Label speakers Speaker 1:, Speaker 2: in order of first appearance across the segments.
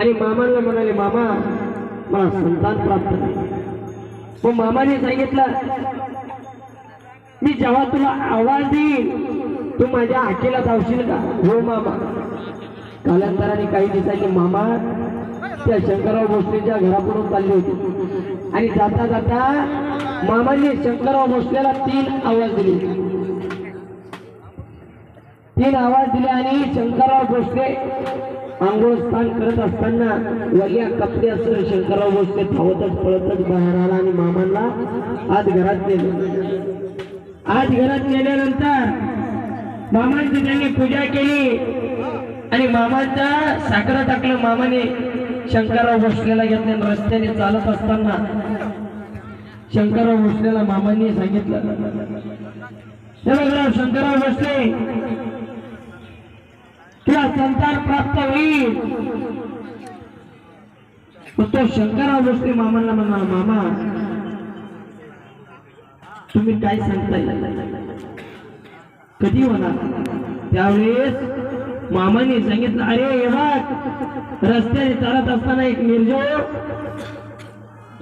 Speaker 1: आणि मामाला म्हणाले मामा मला संतान प्राप्त नाही. मग मामाने सांगितलं मी जेव्हा तुला आवाज देईन तू माझ्या हाकेला धावशील का? हो मामा. कालांतराने काही दिवसांनी मामा त्या शंकरराव भोसलेच्या घरापुढून चालले होते. आणि जाता जाता मामाने शंकरराव भोसलेला तीन आवाज दिले. तीन आवाज दिले आणि शंकरराव भोसले आंघोळ स्नान करत असताना वग्या कपडे असून शंकरराव भोसले धावतच पळतच बाहेर आला आणि मामांना आज घरात नेले. आज घरात नेल्यानंतर मामांची त्यांनी पूजा केली आणि मामांचा साखर टाकलं मामाने. शंकरराव भोसलेला घेतले रस्त्याने चालत असताना शंकरराव भोसलेला मामांनी सांगितलं हे शंकरराव भोसले तुला संतान प्राप्त होईल. तो शंकरराव भोसले मामाला म्हणा मामा तुम्ही काय सांगताय? कधी होणार? त्यावेळेस मामाने सांगितलं अरे हे रस्त्याने चालत असताना एक निर्जो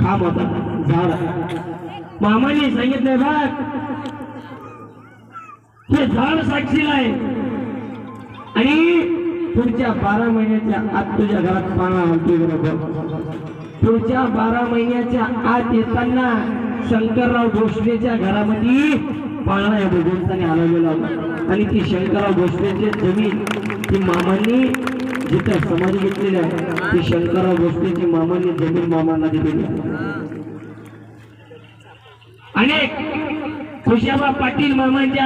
Speaker 1: खांब होता झाड मामाने सांगितलंय बघ हे झाड साक्षीला आहे. आणि पुढच्या बारा महिन्याच्या आत तुझ्या घरात पाळणा आणतोय बरोबर. पुढच्या बारा महिन्याच्या आत येताना शंकरराव भोसलेच्या घरामध्ये पाळणा या भगवंताने हलवलेला होता. आणि ती शंकरराव भोसलेची जमीन ती मामांनी जिथं समाधी घेतलेली आहे ती शंकरराव भोसलेची मामांनी जमीन मामांना दिलेली आहे अनेक खुशाबा पाटील मामांचे